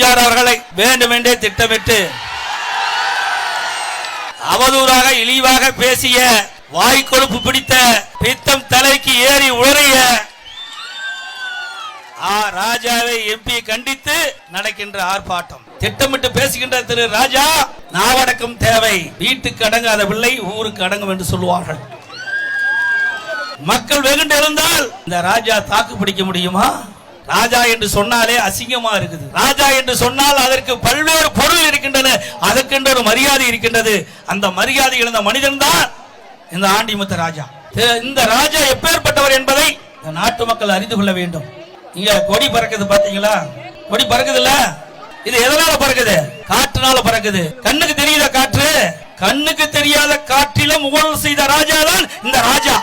எம்ஜிஆர் அவர்களை வேண்டுமென்றே திட்டமிட்டு அவதூறாக இழிவாக பேசிய வாய்க்கொழுப்பு பிடித்த பித்தம் தலைக்கு ஏறி உளறிய ஆ ராஜாவை எம்பி கண்டித்து நடக்கின்ற ஆர்ப்பாட்டம். திட்டமிட்டு பேசுகின்ற திரு ராஜா நாவடக்கம் தேவை. வீட்டுக்கு அடங்காத பிள்ளை ஊருக்கு அடங்கும் என்று சொல்லுவார்கள். மக்கள் வெகுண்டு இருந்தால் இந்த ராஜா தாக்கு பிடிக்க முடியுமா? ராஜா என்று சொன்னாலே அசிங்கமா இருக்குது. ராஜா என்று சொன்னால் அதற்கு பல்வேறு பொருள் இருக்கின்றன. அதற்கென்று ஒரு மரியாதை இருக்கின்றது. அந்த மரியாதை இழந்த மனிதன் தான் இந்த ஆண்டிமுத்த ராஜா. இந்த ராஜா எப்பேற்பட்டவர் என்பதை இந்த நாட்டு மக்கள் அறிந்து கொள்ள வேண்டும். இங்க கொடி பறக்குது பாத்தீங்களா? கொடி பறக்குது இல்ல இது எதனால பறக்குது? காற்றுனால பறக்குது. கண்ணுக்கு தெரியுத காற்று? கண்ணுக்கு தெரியாத காற்றிலும் ஊழல் செய்த ராஜா தான் இந்த ராஜா.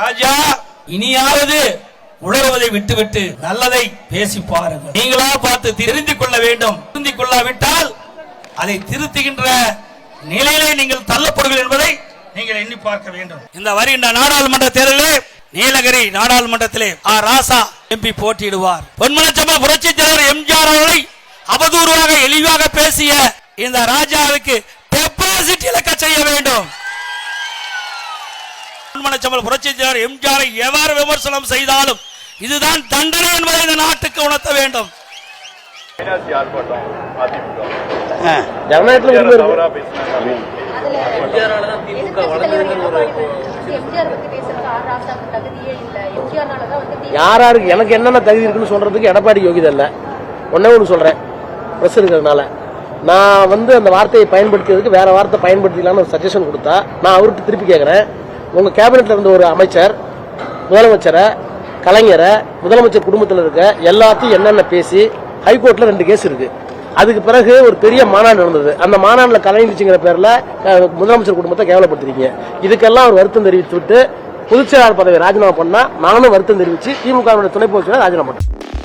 ராஜா இனியாவது உணர்வதை விட்டுவிட்டு நல்லதை பேசி பாருங்கள். நீங்களா பார்த்து தெரிந்து கொள்ள வேண்டும். திருந்திக் கொள்ளாவிட்டால் அதை திருத்துகின்ற நிலையிலே நீங்கள் தள்ளப்படுவீர்கள் என்பதை நீங்கள் எண்ணி பார்க்க வேண்டும். இந்த வருகின்ற நாடாளுமன்ற தேர்தலில் நீலகிரி நாடாளுமன்றத்திலே ஆ. ராசா எம்பி போட்டியிடுவார். பொன்மலச்சம்பா புரட்சி தலைவர் எம்ஜிஆர் அவர்களை அவதூறாக எளிவாக பேசிய இந்த ராஜாவுக்கு டெபாசிட் இழக்க செய்ய வேண்டும். பொன்மலச்சம்பல் புரட்சி தலைவர் எம்ஜிஆரை எவ்வாறு விமர்சனம் செய்தாலும் இதுதான் தண்டனை என்பதை இந்த நாட்டுக்கு உணர்த்த வேண்டும். மீனாட்சி ஆர்ப்பாட்டம் அதிமுக. ஜனநாயகத்துல உரிமை இருக்கு தவறா பேசினாங்க. எம்ஜிஆர் பத்தி பேசுறது ஆர் ராசாக்கு தகுதியே இல்ல. எம்ஜிஆர்னால தான் வந்து தி- யார் யாருக்கு எனக்கு என்னென்ன தகுதி இருக்குன்னு சொல்றதுக்கு எடப்பாடி யோகிதை இல்லை. ஒன்னே ஒன்று சொல்றேன். ப்ரெஸ் இருக்கிறதுனால. நான் வந்து அந்த வார்த்தையை பயன்படுத்தியதுக்கு வேற வார்த்தை பயன்படுத்திக்கலாம்னு ஒரு சஜஷன் கொடுத்தா நான் அவர்கிட்ட திருப்பி கேட்குறேன் உங்க கேபினெட்ல இருந்த ஒரு அமைச்சர் முதலமைச்சரை கலைஞரை முதலமைச்சர் குடும்பத்தில் இருக்க எல்லாத்தையும் என்னென்ன பேசி ஹைகோர்ட்ல ரெண்டு கேஸ் இருக்கு. அதுக்கு பிறகு ஒரு பெரிய மாநாடு நடந்தது. அந்த மாநாட்டில் கலைஞரிச்சிங்கிற பேர்ல முதலமைச்சர் குடும்பத்தை கேவலப்படுத்திருக்கீங்க இதுக்கெல்லாம் ஒரு வருத்தம் தெரிவித்து விட்டு பொதுச் செயலாளர் பதவி ராஜினாமா பண்ணா நானும் வருத்தம் தெரிவித்து திமுக துணை பொதுச் ராஜினாமா பண்ணேன்